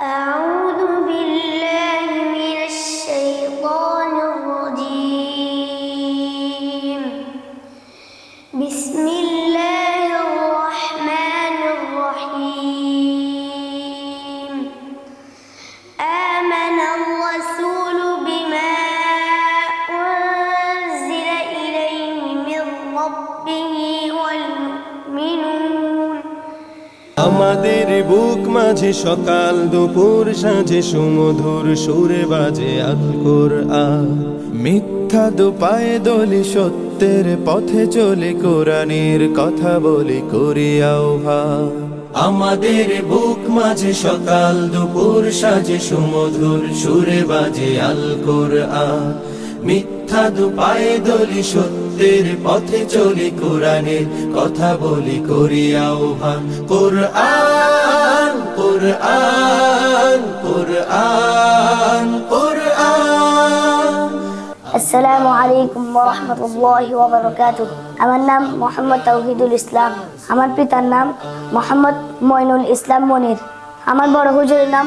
أعوذ بالله মাঝে সকাল, দুপুর সাঁঝে সুমধুর সুরে বাজে আল আ মিথ্যা দুপায়ে দলি সত্যের পথে চলে, কোরআনের কথা বলি, করি আহ্বান। আমাদের বুক মাঝে সকাল, দুপুর সাজে সুমধুর সুরে বাজে আল কোরআন। মিথ্যা দুপায়ে দলি সত্যের পথে চলি, কোরআনের কথা বলি, করি আহ্বান। কোরআন কোরআন কোরআন কোরআন। আসসালামু আমার নাম মোহাম্মদ তৌহিদুল ইসলাম। আমার পিতার নাম মোহাম্মদ মইনুল ইসলাম মনির। আমার বড় হুজুরের নাম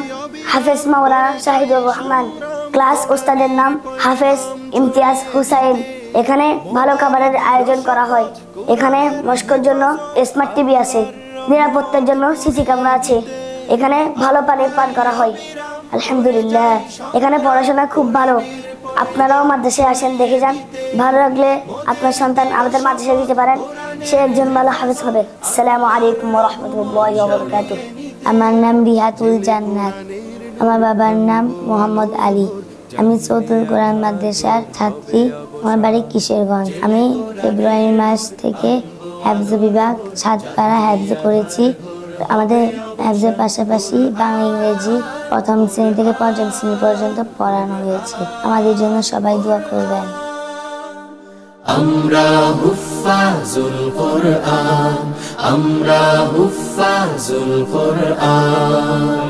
হাফেজ মাওলানা শাহিদুর রহমান। ক্লাস ওস্তাদের নাম হাফেজ ইমতিয়াজ হুসাইন। এখানে ভালো খাবারের আয়োজন করা হয়। এখানে মস্কোর জন্য স্মার্ট টিভি আছে। নিরাপত্তার জন্য সিসি ক্যামেরা আছে। এখানে ভালো পানি পান করা হয়। আলহামদুলিল্লাহ, এখানে পড়াশোনা খুব ভালো। আপনারাও মাদ্রাসায় আসেন, দেখে যান। ভালো লাগলে আপনার সন্তান আমাদের মাদ্রাসায় দিতে পারেন। সে একজন ভালো হাফেজ হবে। আসসালামু আলাইকুম রহমতুল্লাহ আমার নাম রিহাতুল জান্নাত। আমার বাবার নাম মোহাম্মদ আলী। আমি চৌতুল কোরআন মাদ্রাসার ছাত্রী। আমার বাড়ি কিশোরগঞ্জ। আমি ফেব্রুয়ারি মাস থেকে হ্যাফজ বিভাগ সাতপাড়া হ্যাফজ করেছি। আমাদের হ্যাফজের পাশাপাশি বাংলা ইংরেজি প্রথম শ্রেণি থেকে পঞ্চম শ্রেণি পর্যন্ত পড়ানো হয়েছে। আমাদের জন্য সবাই দোয়া করবেন। আমরা হুফাজুল কোরআন আমরা হুফাজুল কোরআন।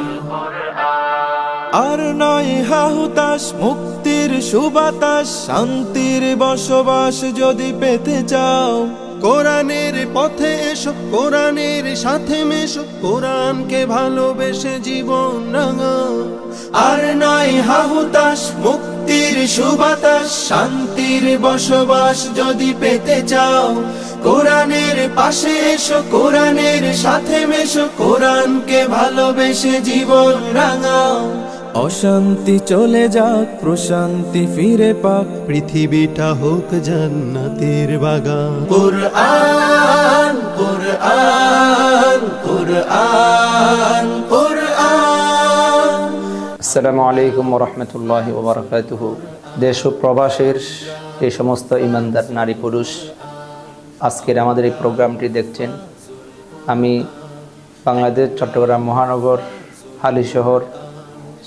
আর নয় হাহুতাস মুক্তির সুবাতাস শান্তির বসবাস যদি পেতে চাও। কোরআনের পথে এসো, কোরআনের সাথে মেশো, কোরআনকে ভালোবেসে জীবন রাঙাও আর নয় হাহুতাস মুক্তির সুবাতাস শান্তির বসবাস যদি পেতে চাও। কোরআনের পাশে এসো, কোরআনের সাথে মেশো, কোরআনকে ভালোবেসে জীবন রাঙাও। অশান্তি চলে যাক প্রশান্তি ফিরে পাক। পৃথিবীটা হোক জান্নাতের বাগান। কোরআন কোরআন কোরআন কোরআন। আসসালামু আলাইকুম রহমতুল্লাহ ওবরাকাতুহু। দেশ ও প্রবাসের এই সমস্ত ইমানদার নারী পুরুষ আজকের আমাদের এই প্রোগ্রামটি দেখছেন আমি বাংলাদেশ চট্টগ্রাম মহানগর হালি শহর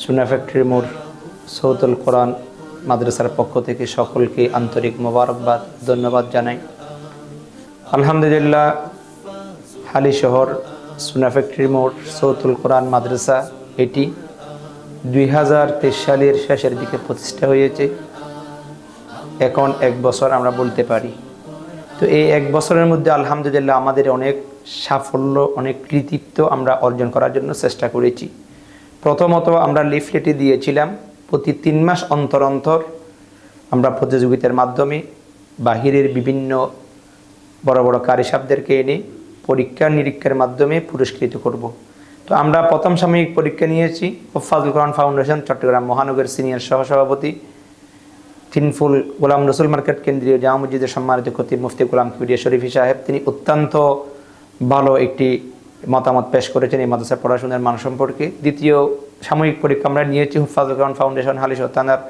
সুনা ফ্যাক্টরি মোড় সৌতুল কোরআন মাদ্রাসার পক্ষ থেকে সকলকে আন্তরিক মোবারকবাদ, ধন্যবাদ জানাই। আলহামদুলিল্লাহ, হালি শহর সুনা ফ্যাক্টরি মোড়, সৌতুল কোরআন মাদ্রাসা, এটি দুই হাজার তেইশ সালের শেষের দিকে প্রতিষ্ঠা হয়েছে। এখন এক বছর আমরা বলতে পারি। তো এই এক বছরের মধ্যে আলহামদুলিল্লাহ আমাদের অনেক সাফল্য, অনেক কৃতিত্ব আমরা অর্জন করার জন্য চেষ্টা করেছি। প্রথমত আমরা লিফলেটে দিয়েছিলাম প্রতি তিন মাস অন্তর অন্তর আমরা প্রতিযোগিতার মাধ্যমে বাহিরের বিভিন্ন বড় বড় কারিসাবদেরকে এনে পরীক্ষা নিরীক্ষার মাধ্যমে পুরস্কৃত করব। তো আমরা প্রথম সাময়িক পরীক্ষা নিয়েছি ফাজল কোরআন ফাউন্ডেশন, চট্টগ্রাম মহানগর সিনিয়র সহসভাপতি তিনফুল গোলাম রসুল মার্কেট, কেন্দ্রীয় জামা মসজিদের সম্মানিত খতিব মুফতি গোলাম কিবিরিয়া শরীফি সাহেব তিনি অত্যন্ত ভালো একটি মতামত পেশ করেছেন এই মাদ্রাসার পড়াশোনার মান সম্পর্কে। দ্বিতীয় সাময়িক পরীক্ষা আমরা নিয়েছি হুফাজুল কোরআন ফাউন্ডেশন, হালিশ থানার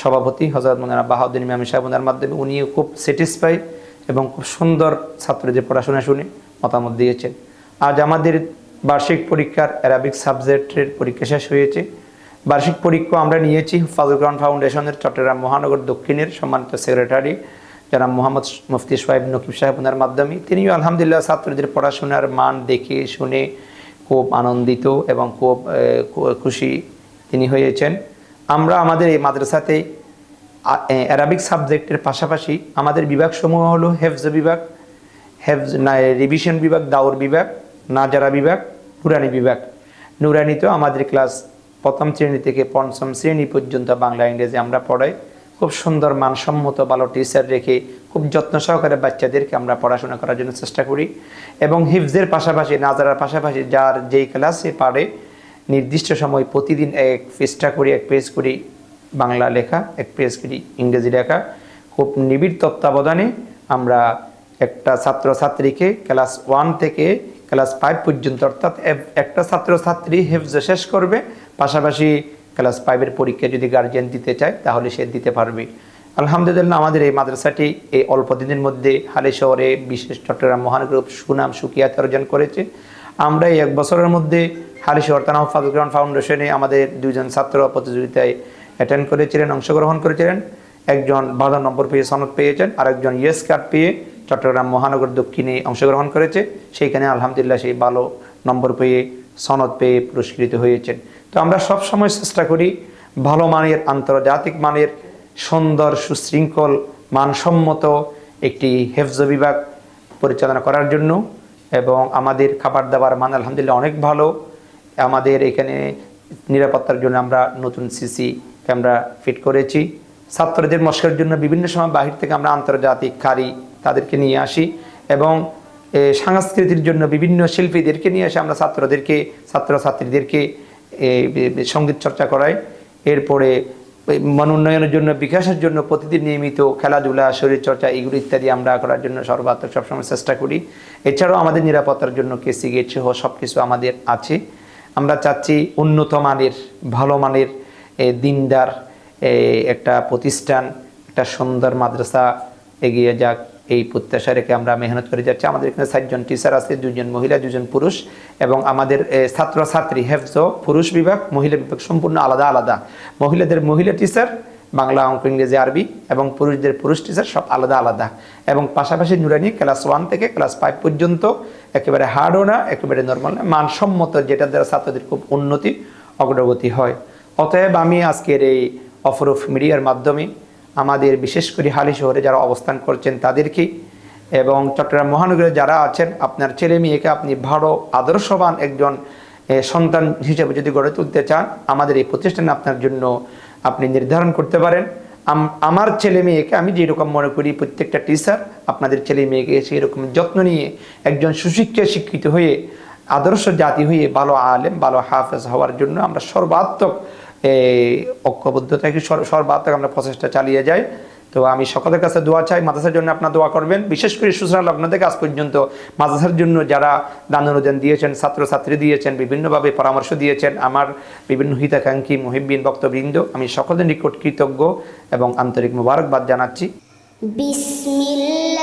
সভাপতি হজরত মোনারা বাহাউদ্দিন ইমাম সাহেব ওনার মাধ্যমে। উনিও খুব স্যাটিসফাই এবং খুব সুন্দর ছাত্রদের পড়াশোনা শুনে মতামত দিয়েছেন। আজ আমাদের বার্ষিক পরীক্ষার অ্যারাবিক সাবজেক্টের পরীক্ষা শেষ হয়েছে। বার্ষিক পরীক্ষা আমরা নিয়েছি ফাজল গ্রাউন্ড ফাউন্ডেশনের চট্টগ্রাম মহানগর দক্ষিণের সম্মানিত সেক্রেটারি যারা মোহাম্মদ মুফতি সোহাইব নকিব সাহেব ওনার মাধ্যমে, তিনিও আলহামদুলিল্লাহ ছাত্রদের পড়াশোনার মান দেখে, শুনে খুব আনন্দিত এবং খুব খুশি তিনি হয়েছেন। আমরা আমাদের এই মাদ্রাসাতে অ্যারাবিক সাবজেক্টের পাশাপাশি আমাদের বিভাগসমূহ হলো হেফজ বিভাগ, হেফজ রিভিশন বিভাগ দাউর বিভাগ, নাজারা বিভাগ, নুরানি বিভাগ। নুরানিতেও আমাদের ক্লাস প্রথম শ্রেণি থেকে পঞ্চম শ্রেণি পর্যন্ত বাংলা ইংরেজি আমরা পড়াই। খুব সুন্দর, মানসম্মত ভালো টিচার রেখে খুব যত্ন সহকারে বাচ্চাদেরকে আমরা পড়াশোনা করার জন্য চেষ্টা করি। এবং হিফজের পাশাপাশি, নাজারার পাশাপাশি যার যেই ক্লাসে পারে, নির্দিষ্ট সময় প্রতিদিন এক পেজটা করি, এক পেজ করি বাংলা লেখা, এক পেজ করি ইংরেজি লেখা। খুব নিবিড় তত্ত্বাবধানে আমরা একটা ছাত্র ছাত্রীকে ক্লাস ওয়ান থেকে ক্লাস ফাইভ পর্যন্ত অর্থাৎ একটা ছাত্র ছাত্রী হেফজ শেষ করবে। পাশাপাশি ক্লাস ফাইভের পরীক্ষা যদি গার্জিয়ান দিতে চায়, তাহলে সে দিতে পারবে। আলহামদুলিল্লাহ, আমাদের এই মাদ্রাসাটি এই অল্প দিনের মধ্যে হালে শহরে বিশেষ চট্টগ্রাম মহানগর সুনাম সুকিয়াত অর্জন করেছে। আমরা এই এক বছরের মধ্যে হালি শহর তানাহ ফাজগ্রাউন্ড ফাউন্ডেশনে আমাদের দুজন ছাত্র প্রতিযোগিতায় অ্যাটেন্ড করেছিলেন, অংশগ্রহণ করেছিলেন। একজন ভালো নম্বর পেয়ে সনদ পেয়েছেন, আরেকজন ইয়েস কার্ড পেয়ে চট্টগ্রাম মহানগর দক্ষিণে অংশগ্রহণ করেছে। সেইখানে আলহামদুলিল্লাহ সেই ভালো নম্বর পেয়ে সনদ পেয়ে পুরস্কৃত হয়েছেন। তো আমরা সব সময় চেষ্টা করি ভালো মানের, আন্তর্জাতিক মানের, সুন্দর, সুশৃঙ্খল, মানসম্মত একটি হেফজ বিভাগ পরিচালনা করার জন্য এবং আমাদের খাবার দাবার মান আলহামদুলিল্লাহ অনেক ভালো। আমাদের এখানে নিরাপত্তার জন্য আমরা নতুন সিসি ক্যামেরা ফিট করেছি। ছাত্রদের মস্কের জন্য বিভিন্ন সময় বাহির থেকে আমরা আন্তর্জাতিক কারি তাদেরকে নিয়ে আসি এবং সংস্কৃতির জন্য বিভিন্ন শিল্পীদেরকে নিয়ে এসে আমরা ছাত্রদেরকে, ছাত্রছাত্রীদেরকে সংগীত চর্চা করাই। এরপরে ওই মনোন্নয়নের জন্য, বিকাশের জন্য প্রতিদিন নিয়মিত খেলাধুলা, শরীরচর্চা এগুলো ইত্যাদি আমরা করার জন্য সর্বাত্মক সবসময় চেষ্টা করি। এছাড়াও আমাদের নিরাপত্তার জন্য কেসি গেট সহ সব কিছু আমাদের আছে। আমরা চাচ্ছি উন্নত মানের, ভালো মানের দিনদার একটা প্রতিষ্ঠান, একটা সুন্দর মাদ্রাসা এগিয়ে যাক। এই প্রত্যাশা রেখে আমরা মেহনত করে যাচ্ছি। আমাদের এখানে ষাটজন টিচার আছে দুজন মহিলা দুজন পুরুষ এবং আমাদের ছাত্রছাত্রী, হেফজ, পুরুষ বিভাগ, মহিলা বিভাগ সম্পূর্ণ আলাদা আলাদা। মহিলাদের মহিলা টিচার বাংলা অঙ্ক, ইংরেজি, আরবি এবং পুরুষদের পুরুষ টিচার সব আলাদা আলাদা। এবং পাশাপাশি নুরানি ক্লাস ওয়ান থেকে ক্লাস ফাইভ পর্যন্ত একেবারে হার্ডও না, একেবারে নর্মাল না, মানসম্মত যেটা দ্বারা ছাত্রদের খুব উন্নতি, অগ্রগতি হয়। অতএব আমি আজকের এই অফরফ মিডিয়ার মাধ্যমে আমাদের বিশেষ করে হালি শহরে যারা অবস্থান করছেন তাদেরকে এবং চট্টগ্রাম মহানগরে যারা আছেন, আপনার ছেলে মেয়েকে আপনি ভালো, আদর্শবান একজন সন্তান হিসেবে যদি গড়ে তুলতে চান, আমাদের এই প্রতিষ্ঠানে আপনার জন্য আপনি নির্ধারণ করতে পারেন। আমার ছেলে মেয়েকে আমি যেরকম মনে করি, প্রত্যেকটা টিচার আপনাদের ছেলে মেয়েকে সেই রকম যত্ন নিয়ে একজন সুশিক্ষা শিক্ষিত হয়ে, আদর্শ জাতি হয়ে, ভালো আলেম, ভালো হাফেজ হওয়ার জন্য আমরা সর্বাত্মক এই ঐক্যবদ্ধ থেকে সর্বাত্মক আমরা প্রচেষ্টা চালিয়ে যাই। তো আমি সকলের কাছে দোয়া চাই, মাদ্রাসার জন্য আপনার দোয়া করবেন। বিশেষ করে সুসরা লগ্ন থেকে আজ পর্যন্ত মাদ্রাসার জন্য যারা দান অনুদান দিয়েছেন, ছাত্রছাত্রী দিয়েছেন, বিভিন্নভাবে পরামর্শ দিয়েছেন, আমার বিভিন্ন হিতাকাঙ্ক্ষী মহিবিন বক্তবৃন্দ, আমি সকলের নিকট কৃতজ্ঞ এবং আন্তরিক মুবারকবাদ জানাচ্ছি। বিসমিল্লা